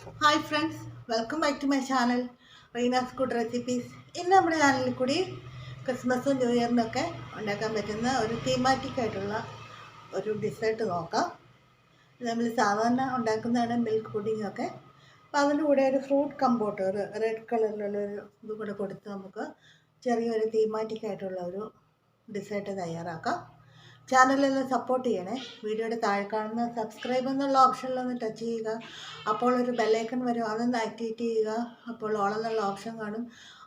Hi friends welcome back to my channel Reena's food recipes ഇന്ന് നമ്മുടെ ചാനലിൽ കൂടി ക്രിസ്മസും ന്യൂ ഇയറിനും ഒക്കെ ഉണ്ടാക്കാൻ പറ്റുന്ന ഒരു തീമാറ്റിക് ആയിട്ടുള്ള ഒരു ഡിസേർട്ട് നോക്കാം. നമ്മൾ സാധാരണ ഉണ്ടാക്കുന്നതാണ് മിൽക്ക് പുഡിംഗ് ഒക്കെ. അപ്പോൾ അതിന്റെ കൂടെ ഒരു ഫ്രൂട്ട് കമ്പോട്ട് ഒരു റെഡ് കളറിലുള്ള ഒരു ഇത് കൂടെ കൊടുത്ത് നമുക്ക് ചെറിയൊരു തീമാറ്റിക് ആയിട്ടുള്ള ഒരു ഡിസേർട്ട് തയ്യാറാക്കാം. ചാനലിൽ സപ്പോർട്ട് ചെയ്യണേ. വീഡിയോയുടെ താഴെ കാണുന്ന സബ്സ്ക്രൈബ് എന്നുള്ള ഓപ്ഷനിലൊന്ന് ടച്ച് ചെയ്യുക. അപ്പോൾ ഒരു ബെല്ലൈക്കൺ വരും. അതൊന്ന് ആക്ടിവേറ്റ് ചെയ്യുക. അപ്പോൾ ഓൾ എന്നുള്ള ഓപ്ഷൻ കാണും.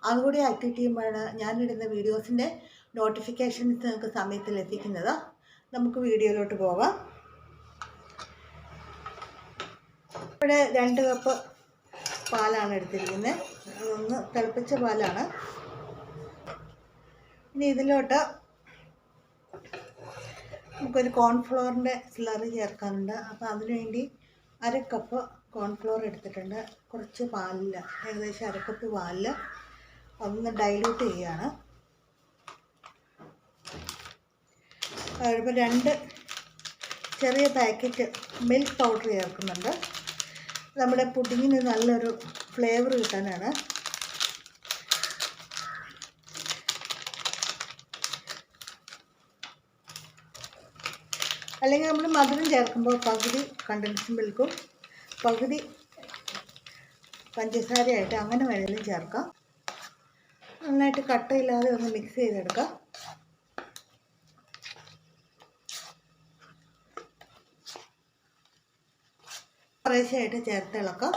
അതുകൂടി ആക്ടിവേറ്റ് ചെയ്യുമ്പോഴാണ് ഞാനിടുന്ന വീഡിയോസിന്റെ നോട്ടിഫിക്കേഷൻസ് നിങ്ങൾക്ക് സമയത്തിൽ എത്തിക്കുന്നത്. നമുക്ക് വീഡിയോയിലോട്ട് പോകാം. ഇവിടെ രണ്ട് കപ്പ് പാലാണ് എടുത്തിരിക്കുന്നത്. ഒന്ന് തിളപ്പിച്ച പാലാണ്. ഇനി ഇതിലോട്ട് നമുക്കൊരു കോൺഫ്ലോറിന്റെ സ്ലറി ചേർക്കാനുണ്ട്. അപ്പോൾ അതിനുവേണ്ടി അര കപ്പ് കോൺഫ്ലോർ എടുത്തിട്ടുണ്ട്. കുറച്ച് പാലിൽ ഏകദേശം അര കപ്പ് പാലിൽ ഒന്ന് ഡൈലൂട്ട് ചെയ്യുകയാണ്. ഇപ്പോൾ രണ്ട് ചെറിയ പാക്കറ്റ് മിൽക്ക് പൗഡർ ചേർക്കുന്നുണ്ട്. നമ്മുടെ പുഡിങ്ങിന് നല്ലൊരു ഫ്ലേവർ കിട്ടാനാണ്. അല്ലെങ്കിൽ നമ്മൾ മധുരം ചേർക്കുമ്പോൾ പകുതി കണ്ടൻസ് മിൽക്കും പകുതി പഞ്ചസാരയായിട്ട് അങ്ങനെ വേണമെങ്കിലും ചേർക്കാം. നന്നായിട്ട് കട്ടയില്ലാതെ ഒന്ന് മിക്സ് ചെയ്തെടുക്കാം. കുറേശ്ശെയായിട്ട് ചേർത്ത് ഇളക്കാം.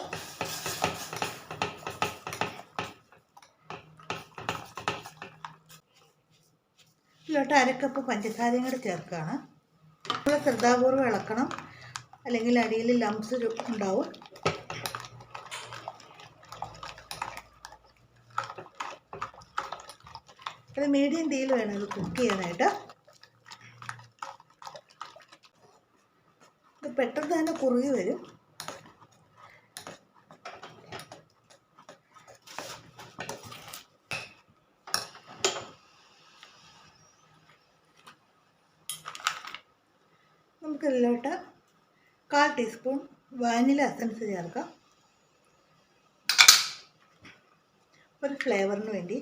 ഇതിലോട്ട് അരക്കപ്പ് പഞ്ചസാരയും കൂടെ ചേർക്കുകയാണ്. ശ്രദ്ധാപൂർവം ഇളക്കണം. അല്ലെങ്കിൽ അടിയിൽ ലംസ് ഉണ്ടാവും. അത് മീഡിയം തീയിൽ വേണം ഇത് കുക്ക് ചെയ്യാനായിട്ട്. ഇത് പെട്ടെന്ന് തന്നെ കുറുകി വരും. നമുക്കിതിലോട്ട് കാൽ ടീസ്പൂൺ വാനില എസൻസ് ചേർക്കാം. ഒരു ഫ്ലേവറിന് വേണ്ടി.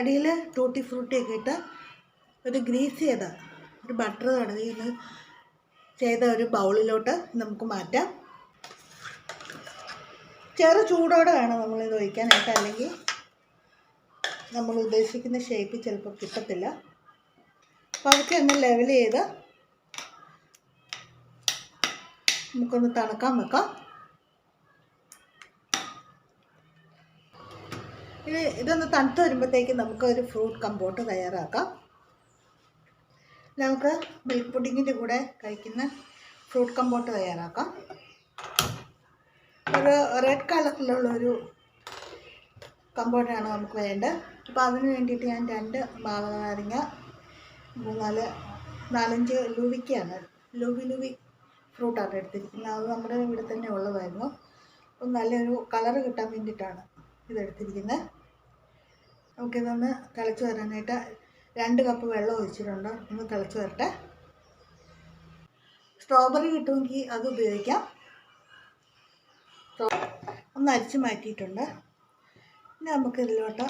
അടിയിൽ ടൂട്ടി ഫ്രൂട്ടിയൊക്കെ ഇട്ട് ഒരു ഗ്രീസ് ചെയ്ത ഒരു ബട്ടർ തടവിയിൽ ചെയ്ത ഒരു ബൗളിലോട്ട് നമുക്ക് മാറ്റാം. ചെറു ചൂടോടെ വേണം നമ്മളിത് ഒഴിക്കാനായിട്ട് അല്ലെങ്കിൽ നമ്മൾ ഉദ്ദേശിക്കുന്ന ഷേപ്പ് ചിലപ്പോൾ കിട്ടത്തില്ല. അപ്പോൾ അതൊക്കെ ഒന്ന് ലെവൽ ചെയ്ത് നമുക്കൊന്ന് തണുക്കാൻ വെക്കാം. ഇനി ഇതൊന്ന് തണുത്ത് വരുമ്പോഴത്തേക്ക് നമുക്ക് ഒരു ഫ്രൂട്ട് കമ്പോട്ട് തയ്യാറാക്കാം. നമുക്ക് മിൽക്ക് പുഡിങ്ങിന്റെ കൂടെ കഴിക്കുന്ന ഫ്രൂട്ട് കമ്പോട്ട് തയ്യാറാക്കാം. ഒരു റെഡ് കളറിലുള്ള ഒരു കമ്പോട്ടാണ് നമുക്ക് വേണ്ടത്. അപ്പോൾ അതിന് വേണ്ടിയിട്ട് ഞാൻ രണ്ട് മാവനാരങ്ങ നാല് മൂന്നാൽ നാലഞ്ച് ലൂവിക്കയാണ് ലൂവി ലൂവി ഫ്രൂട്ടാണ് എടുത്തിരിക്കുന്നത്. അത് നമ്മുടെ ഇവിടെ തന്നെ ഉള്ളതായിരുന്നു. അപ്പം നല്ലൊരു കളർ കിട്ടാൻ വേണ്ടിയിട്ടാണ് ഇതെടുത്തിരിക്കുന്നത് നമുക്കിതൊന്ന് തിളച്ച് വരാനായിട്ട് രണ്ട് കപ്പ് വെള്ളം ഒഴിച്ചിട്ടുണ്ട്. ഒന്ന് തിളച്ച് വരട്ടെ. സ്ട്രോബെറി കിട്ടുമെങ്കിൽ അത് ഉപയോഗിക്കാം. ഒന്ന് അരിച്ച് മാറ്റിയിട്ടുണ്ട്. ഇനി നമുക്ക് ഇതിലോട്ട്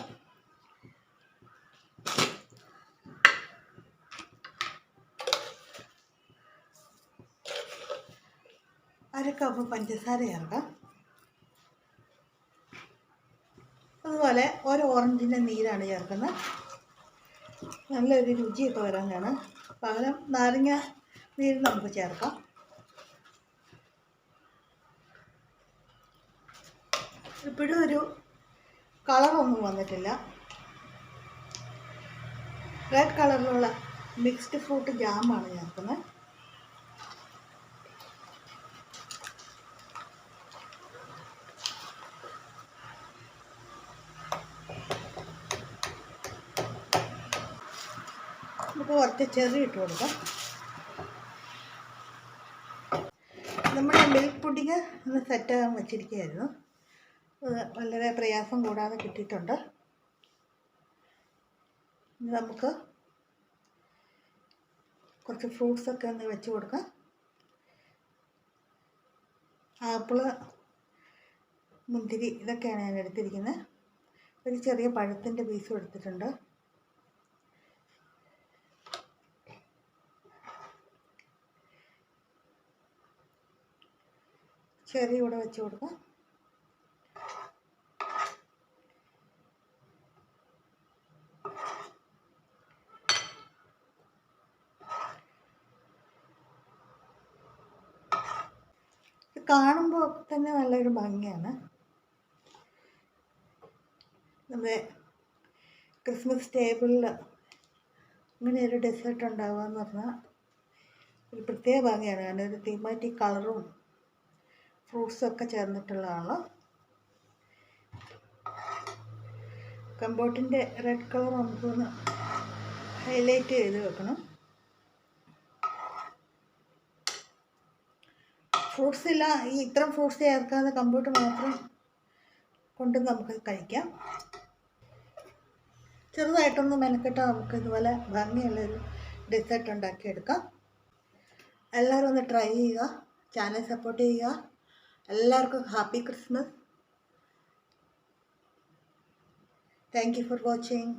അര കപ്പ് പഞ്ചസാര ചേർക്കാം അതുപോലെ ഒരു ഓറഞ്ചിന്റെ നീരാണ് ചേർക്കുന്നത്. നല്ലൊരു രുചിയൊക്കെ വരാനാണ് പകരം നാരങ്ങ നീര് നമുക്ക് ചേർക്കാം. ഇപ്പോഴും ഒരു കളറൊന്നും വന്നിട്ടില്ല. റെഡ് കളറിലുള്ള മിക്സ്ഡ് ഫ്രൂട്ട് ജാമാണ് ചേർക്കുന്നത്. നമുക്ക് കുറച്ച് ചെറി ഇട്ട് കൊടുക്കാം. നമ്മുടെ മിൽക്ക് പുഡിങ് ഒന്ന് സെറ്റാകാൻ വെച്ചിരിക്കുകയായിരുന്നു. വളരെ പ്രയാസം കൂടാതെ കിട്ടിയിട്ടുണ്ട്. നമുക്ക് കുറച്ച് ഫ്രൂട്ട്സൊക്കെ ഒന്ന് വെച്ച് കൊടുക്കാം. ആപ്പിൾ മുന്തിരി ഇതൊക്കെയാണ് ഞാൻ എടുത്തിരിക്കുന്നത്. ഒരു ചെറിയ പഴത്തിന്റെ പീസും എടുത്തിട്ടുണ്ട്. ചെറി കൂടെ വെച്ച് കൊടുക്കാം. കാണുമ്പോൾ തന്നെ നല്ലൊരു ഭംഗിയാണ്. നമ്മുടെ ക്രിസ്മസ് ടേബിളിൽ ഇങ്ങനെ ഒരു ഡെസേർട്ട് ഉണ്ടാവുക എന്ന് പറഞ്ഞാൽ ഒരു പ്രത്യേക ഭംഗിയാണ്. കാരണം ഒരു തീമാറ്റിക് കളറും ഫ്രൂട്ട്സൊക്കെ ചേർന്നിട്ടുള്ളതാണ്? കമ്പോട്ടിന്റെ റെഡ് കളർ നമുക്കൊന്ന് ഹൈലൈറ്റ് ചെയ്ത് വെക്കണം. ഫ്രൂട്ട്സ് ഇല്ല ഈ ഇത്തരം ഫ്രൂട്ട്സ് ചേർക്കാതെ കമ്പോട്ട് മാത്രം കൊണ്ട് നമുക്ക് കഴിക്കാം. ചെറുതായിട്ടൊന്ന് മെനക്കെട്ടാൽ നമുക്ക് ഇതുപോലെ ഭംഗിയുള്ളൊരു ഡെസേർട്ട് ഉണ്ടാക്കിയെടുക്കാം. എല്ലാവരും ഒന്ന് ട്രൈ ചെയ്യുക. ചാനൽ സപ്പോർട്ട് ചെയ്യുക. എല്ലാവർക്കും happy Christmas thank you for watching